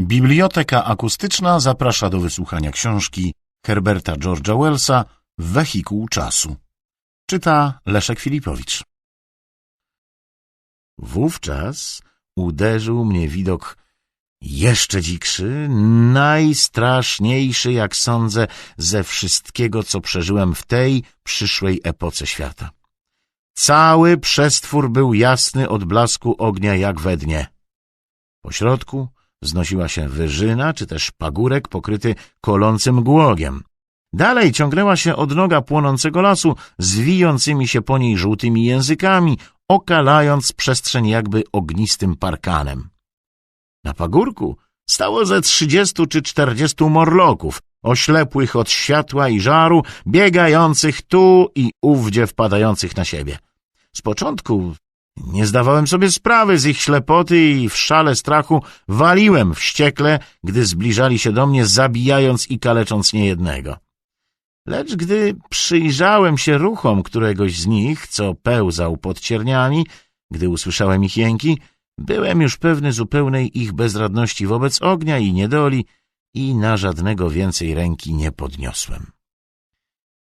Biblioteka Akustyczna zaprasza do wysłuchania książki Herberta George'a Wellsa Wehikuł czasu. Czyta Leszek Filipowicz. Wówczas uderzył mnie widok jeszcze dzikszy, najstraszniejszy, jak sądzę, ze wszystkiego, co przeżyłem w tej przyszłej epoce świata. Cały przestwór był jasny od blasku ognia jak we dnie. Po środku wznosiła się wyżyna, czy też pagórek pokryty kolącym głogiem. Dalej ciągnęła się odnoga płonącego lasu z wijącymi się po niej żółtymi językami, okalając przestrzeń jakby ognistym parkanem. Na pagórku stało ze trzydziestu czy czterdziestu morloków, oślepłych od światła i żaru, biegających tu i ówdzie wpadających na siebie. Z początku nie zdawałem sobie sprawy z ich ślepoty i w szale strachu waliłem wściekle, gdy zbliżali się do mnie, zabijając i kalecząc niejednego. Lecz gdy przyjrzałem się ruchom któregoś z nich, co pełzał pod cierniami, gdy usłyszałem ich jęki, byłem już pewny zupełnej ich bezradności wobec ognia i niedoli i na żadnego więcej ręki nie podniosłem.